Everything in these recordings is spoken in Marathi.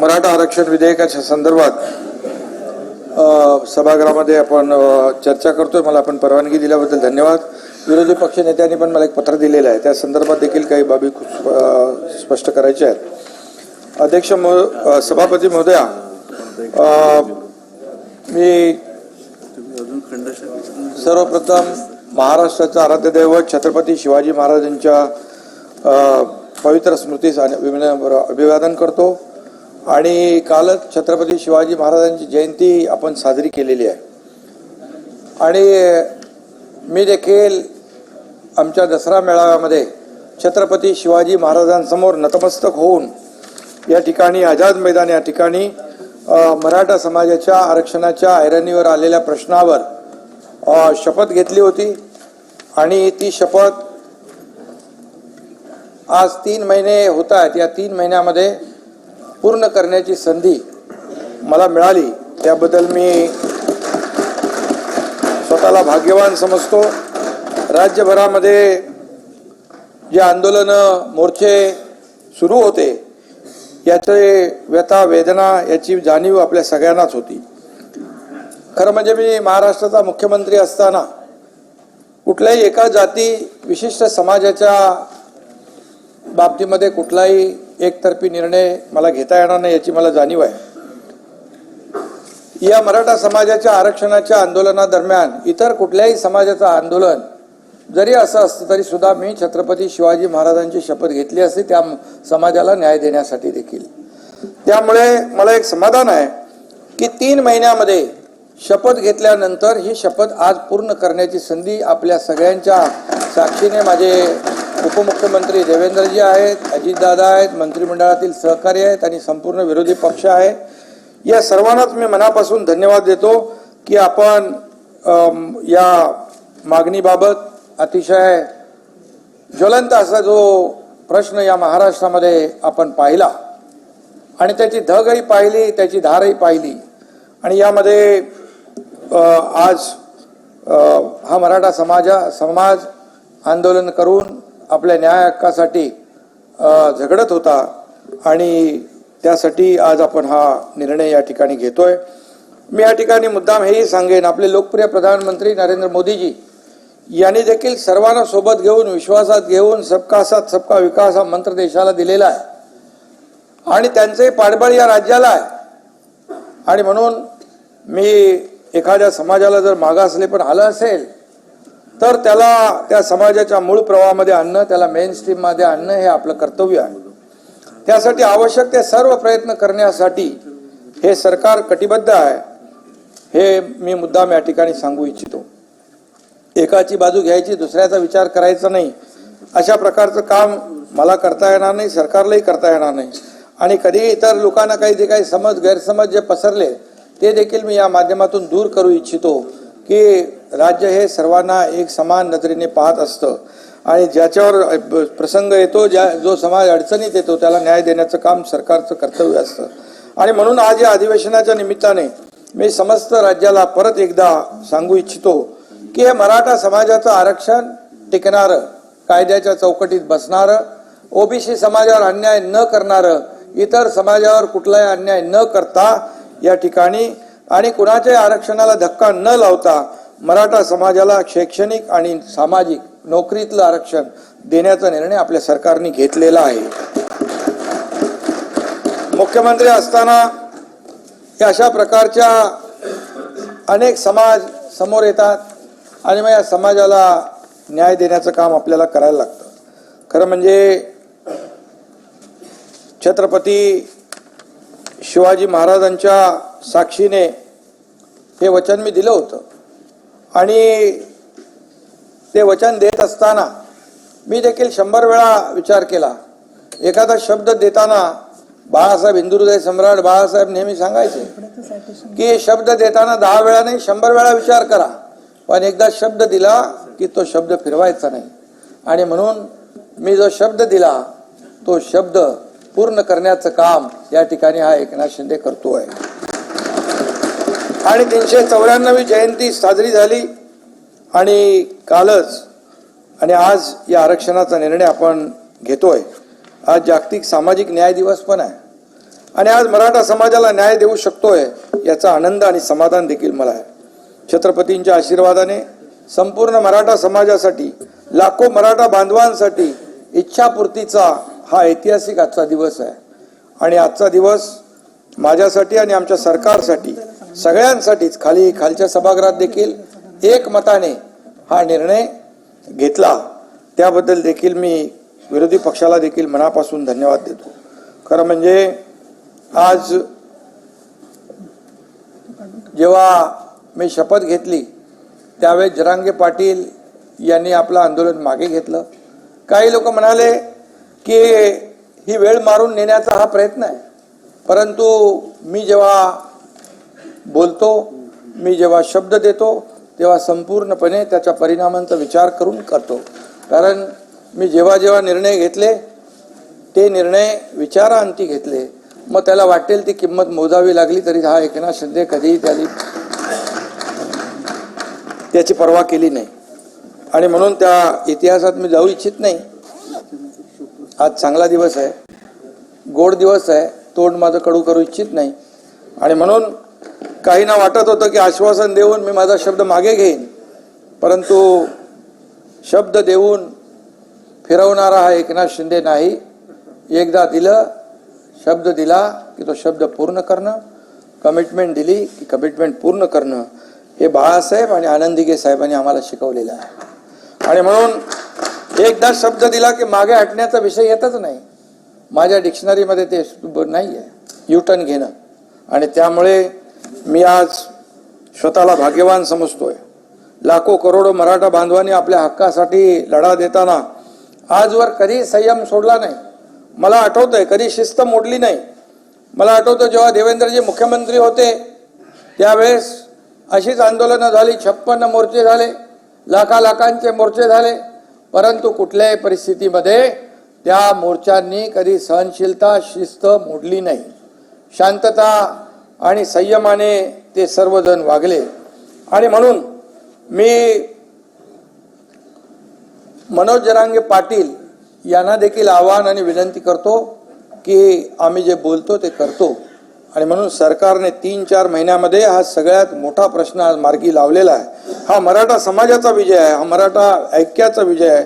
मराठा आरक्षण विधेयकाच्या संदर्भात सभागृहामध्ये आपण चर्चा करतोय. मला आपण परवानगी दिल्याबद्दल धन्यवाद. विरोधी पक्ष नेत्यांनी पण मला एक पत्र दिलेलं आहे. त्या संदर्भात देखील काही बाबी स्पष्ट करायच्या आहेत. अध्यक्ष महो- सभापती महोदया मी सर्वप्रथम महाराष्ट्राचं आराध्य दैवत छत्रपती शिवाजी महाराजांच्या पवित्र स्मृतीस आणि अभिवादन करतो. आणि कालच छत्रपती शिवाजी महाराजांची जयंती आपण साजरी केलेली आहे. आणि मी देखील आमच्या दसरा मेळाव्यामध्ये छत्रपती शिवाजी महाराजांसमोर नतमस्तक होऊन या ठिकाणी आझाद मैदान या ठिकाणी मराठा समाजाच्या आरक्षणाच्या ऐरणीवर आलेल्या प्रश्नावर शपथ घेतली होती. आणि ती शपथ आज तीन महिने होत आहेत. या तीन महिन्यामध्ये पूर्ण करण्याची संधी मला मिळाली. त्याबद्दल मी स्वतःला भाग्यवान समजतो. राज्यभरामध्ये जे आंदोलनं मोर्चे सुरू होते याचे व्यथा वेदना याची जाणीव आपल्या सगळ्यांनाच होती. खरं म्हणजे मी महाराष्ट्राचा मुख्यमंत्री असताना कुठल्याही एका जाती विशिष्ट समाजाच्या बाबतीमध्ये कुठलाही एकतर्फी निर्णय मला घेता येणार नाही याची मला जाणीव आहे. या मराठा समाजाच्या आरक्षणाच्या आंदोलनादरम्यान इतर कुठल्याही समाजाचं आंदोलन जरी असं असतं तरी सुद्धा मी छत्रपती शिवाजी महाराजांची शपथ घेतली असती त्या समाजाला न्याय देण्यासाठी देखील. त्यामुळे मला एक समाधान आहे की तीन महिन्यामध्ये शपथ घेतल्यानंतर ही शपथ आज पूर्ण करण्याची संधी आपल्या सगळ्यांच्या साक्षीने माझे उपमुख्यमंत्री देवेंद्रजी आहेत अजितदादा आहेत मंत्रिमंडळातील सहकारी आहेत आणि संपूर्ण विरोधी पक्ष आहे. या सर्वांनाच मी मनापासून धन्यवाद देतो की आपण या मागणीबाबत अतिशय ज्वलंत असा जो प्रश्न या महाराष्ट्रामध्ये आपण पाहिला आणि त्याची धगही पाहिली त्याची धारही पाहिली आणि यामध्ये आज हा मराठा समाजा समाज आंदोलन करून आपल्या न्याय हक्कासाठी झगडत होता आणि त्यासाठी आज आपण हा निर्णय या ठिकाणी घेतोय. मी या ठिकाणी मुद्दाम हेही सांगेन आपले लोकप्रिय प्रधानमंत्री नरेंद्र मोदीजी यांनी देखील सर्वांना सोबत घेऊन विश्वासात घेऊन सबका साथ सबका विकास हा मंत्र देशाला दिलेला आहे. आणि त्यांचे पाठबळ या राज्याला आहे. आणि म्हणून मी एखाद्या समाजाला जर मागासले पण आलं असेल तर त्याला त्या समाजाच्या मूळ प्रवाहामध्ये आणणं त्याला मेन स्ट्रीममध्ये आणणं हे आपलं कर्तव्य आहे. त्यासाठी आवश्यक ते सर्व प्रयत्न करण्यासाठी हे सरकार कटिबद्ध आहे हे मी मुद्दाम या ठिकाणी सांगू इच्छितो. एकाची बाजू घ्यायची दुसऱ्याचा विचार करायचा नाही. अशा प्रकारचं काम मला करता येणार नाही सरकारलाही करता येणार नाही. आणि कधी इतर लोकांना काही जे काही समज गैरसमज जे पसरले ते देखील मी या माध्यमातून दूर करू इच्छितो की राज्य हे सर्वांना एक समान नजरेने पाहत असतं. आणि ज्याच्यावर प्रसंग येतो ज्या जो समाज अडचणीत येतो त्याला न्याय देण्याचं काम सरकारचं कर्तव्य असतं. आणि म्हणून आज या अधिवेशनाच्या निमित्ताने मी समस्त राज्याला परत एकदा सांगू इच्छितो की हे मराठा समाजाचं आरक्षण टिकणारं कायद्याच्या चौकटीत बसणारं ओबीसी समाजावर अन्याय न करणारं इतर समाजावर कुठलाही अन्याय न करता या ठिकाणी आणि कुणाच्याही आरक्षणाला धक्का न लावता मराठा समाजाला शैक्षणिक आणि सामाजिक नोकरीतलं आरक्षण देण्याचा निर्णय आपल्या सरकारने घेतलेला आहे. मुख्यमंत्री असताना या अशा प्रकारच्या अनेक समाज समोर येतात आणि मग या समाजाला न्याय देण्याचं काम आपल्याला करायला लागतं. खरं म्हणजे छत्रपती शिवाजी महाराजांच्या साक्षीने हे वचन मी दिलं होतं. आणि ते वचन देत असताना मी देखील शंभर वेळा विचार केला. एखादा शब्द देताना बाळासाहेब हिंदुहृदय सम्राट बाळासाहेब नेहमी सांगायचे की शब्द देताना दहा वेळा नाही शंभर वेळा विचार करा. पण एकदा शब्द दिला की तो शब्द फिरवायचा नाही. आणि म्हणून मी जो शब्द दिला तो शब्द पूर्ण करण्याचं काम या ठिकाणी हा एकनाथ शिंदे आहे आणि तीनशे चौऱ्याण्णवी जयंती साजरी झाली आणि कालच आणि आज या आरक्षणाचा निर्णय आपण घेतोय. आज जागतिक सामाजिक न्याय दिवस पण आहे. आणि आज मराठा समाजाला न्याय देऊ शकतोय याचा आनंद आणि समाधान देखील मला आहे. छत्रपतींच्या आशीर्वादाने संपूर्ण मराठा समाजासाठी लाखो मराठा बांधवांसाठी इच्छापूर्तीचा हा ऐतिहासिक आजचा दिवस आहे. आणि आजचा दिवस माझ्यासाठी आणि आमच्या सरकारसाठी सगळ्यांसाठीच खाली खालच्या सभागृहात देखील एकमताने हा निर्णय घेतला. त्याबद्दल देखील मी विरोधी पक्षाला देखील मनापासून धन्यवाद देतो. खरं म्हणजे आज जेव्हा मी शपथ घेतली त्यावेळेस जरांगे पाटील यांनी आपलं आंदोलन मागे घेतलं. काही लोक म्हणाले की ही वेळ मारून नेण्याचा हा प्रयत्न आहे. परंतु मी जेव्हा बोलतो मी जेव्हा शब्द देतो तेव्हा संपूर्णपणे त्याच्या परिणामांचा विचार करून करतो. कारण मी जेव्हा जेव्हा निर्णय घेतले ते निर्णय विचारांती घेतले. मग त्याला वाटेल ती किंमत मोजावी लागली तरी हा एकनाथ शिंदे कधीही त्याची त्याची पर्वा केली नाही. आणि म्हणून त्या इतिहासात मी जाऊ इच्छित नाही. आज चांगला दिवस आहे. गोड दिवस आहे. तोंड माझं कडू करू इच्छित नाही. आणि म्हणून काहींना वाटत होतं की आश्वासन देऊन मी माझा शब्द मागे घेईन. परंतु शब्द देऊन फिरवणारा हा एकनाथ शिंदे नाही. एकदा दिलं शब्द दिला की तो शब्द पूर्ण करणं कमिटमेंट दिली की कमिटमेंट पूर्ण करणं. हे बाळासाहेब आणि आनंदिगे साहेबांनी आम्हाला शिकवलेलं आहे. आणि म्हणून एकदा शब्द दिला की मागे हटण्याचा विषय येतच नाही. माझ्या डिक्शनरीमध्ये ते नाही आहे युटर्न घेणं. आणि त्यामुळे मी आज स्वतःला भाग्यवान समजतोय. लाखो करोडो मराठा बांधवांनी आपल्या हक्कासाठी लढा देताना आजवर कधी संयम सोडला नाही. मला आठवतंय कधी शिस्त मोडली नाही. मला आठवतं जेव्हा देवेंद्रजी मुख्यमंत्री होते त्यावेळेस अशीच आंदोलनं झाली छप्पन्न मोर्चे झाले लाखा लाखांचे मोर्चे झाले. परंतु कुठल्याही परिस्थितीमध्ये त्या मोर्चांनी कधी सहनशीलता शिस्त मोडली नाही. शांतता आणि संयमाने ते सर्वजण वागले. आणि म्हणून मी मनोज जरांगे पाटील यांना देखील आवाहन आणि विनंती करतो की आम्ही जे बोलतो ते करतो. आणि म्हणून सरकारने तीन चार महिन्यामध्ये हा सगळ्यात मोठा प्रश्न आज मार्गी लावलेला आहे. हा मराठा समाजाचा विजय आहे हा मराठा ऐक्याचा विजय आहे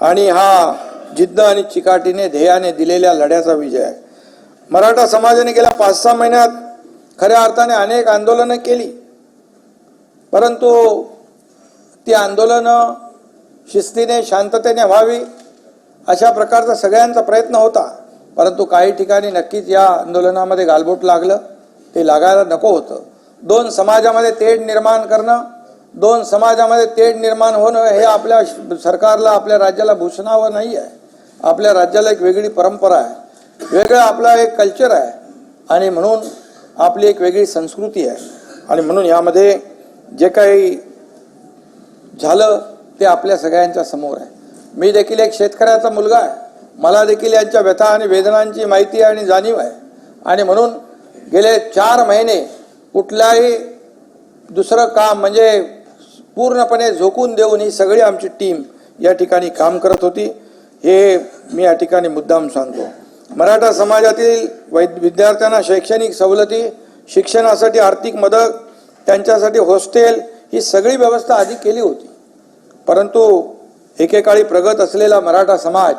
आणि हा जिद्द आणि चिकाटीने ध्येयाने दिलेल्या लढ्याचा विजय आहे. मराठा समाजाने गेल्या पाच सहा महिन्यात खऱ्या अर्थाने अनेक आंदोलनं केली. परंतु ती आंदोलनं शिस्तीने शांततेने व्हावी अशा प्रकारचा सगळ्यांचा प्रयत्न होता. परंतु काही ठिकाणी नक्कीच या आंदोलनामध्ये गालबोट लागलं. ते लागायला नको होतं. दोन समाजामध्ये तेढ निर्माण करणं दोन समाजामध्ये तेढ निर्माण होणं हे आपल्या सरकारला आपल्या राज्याला भूषणावं नाही आहे आपल्या राज्याला एक वेगळी परंपरा आहे. वेगळं आपला एक कल्चर आहे. आणि म्हणून आपली एक वेगळी संस्कृती आहे. आणि म्हणून यामध्ये जे काही झालं ते आपल्या सगळ्यांच्या समोर आहे. मी देखील एक शेतकऱ्याचा मुलगा आहे. मला देखील यांच्या व्यथा आणि वेदनांची माहिती आणि जाणीव आहे. आणि म्हणून गेले चार महिने कुठलाही दुसरं काम म्हणजे पूर्णपणे झोकून देऊन ही सगळी आमची टीम या ठिकाणी काम करत होती. हे मी या ठिकाणी मुद्दाम सांगतो. मराठा समाजातील वै विद्यार्थ्यांना शैक्षणिक सवलती शिक्षणासाठी आर्थिक मदत त्यांच्यासाठी हॉस्टेल ही सगळी व्यवस्था आधी केली होती. परंतु एकेकाळी प्रगत असलेला मराठा समाज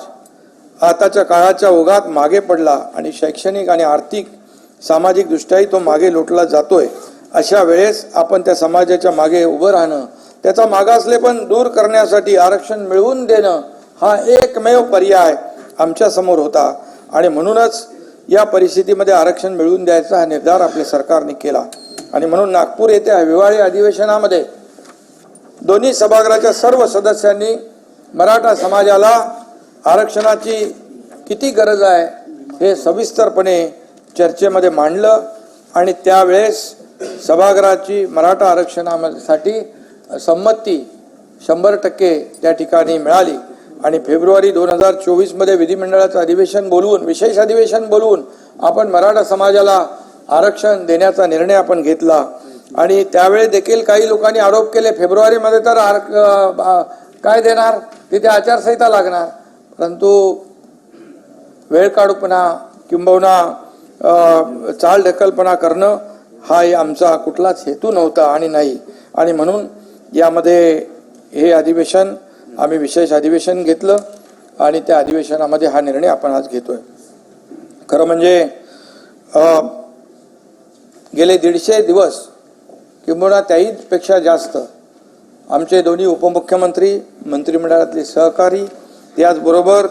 आताच्या काळाच्या ओघात मागे पडला आणि शैक्षणिक आणि आर्थिक सामाजिक दृष्ट्याही तो मागे लोटला जातोय. अशा वेळेस आपण त्या समाजाच्या मागे उभं राहणं त्याचा मागासले पण दूर करण्यासाठी आरक्षण मिळवून देणं हा एकमेव पर्याय आमच्यासमोर होता. आणि म्हणूनच या परिस्थितीमध्ये आरक्षण मिळवून द्यायचा हा निर्धार आपल्या सरकारने केला. आणि म्हणून नागपूर येथे हिवाळी अधिवेशनामध्ये दोन्ही सभागृहाच्या सर्व सदस्यांनी मराठा समाजाला आरक्षणाची किती गरज आहे हे सविस्तरपणे चर्चेमध्ये मांडलं आणि त्यावेळेस सभागृहाची मराठा आरक्षणासाठी संमती शंभर टक्के त्या ठिकाणी मिळाली. आणि फेब्रुवारी दोन हजार चोवीसमध्ये विधिमंडळाचं अधिवेशन बोलवून विशेष अधिवेशन बोलवून आपण मराठा समाजाला आरक्षण देण्याचा निर्णय आपण घेतला. आणि त्यावेळी देखील काही लोकांनी आरोप केले फेब्रुवारीमध्ये तर आर काय देणार? तिथे आचारसंहिता लागणार. परंतु वेळ काढूपणा किंबहुना चाल ढकलपणा करणं हा आमचा कुठलाच हेतू नव्हता आणि नाही. आणि म्हणून यामध्ये हे अधिवेशन आम्ही विशेष अधिवेशन घेतलं आणि त्या अधिवेशनामध्ये हा निर्णय आपण आज घेतोय. खरं म्हणजे गेले दीडशे दिवस किंबहुना त्याही पेक्षा जास्त आमचे दोन्ही उपमुख्यमंत्री मंत्रिमंडळातले सहकारी त्याचबरोबर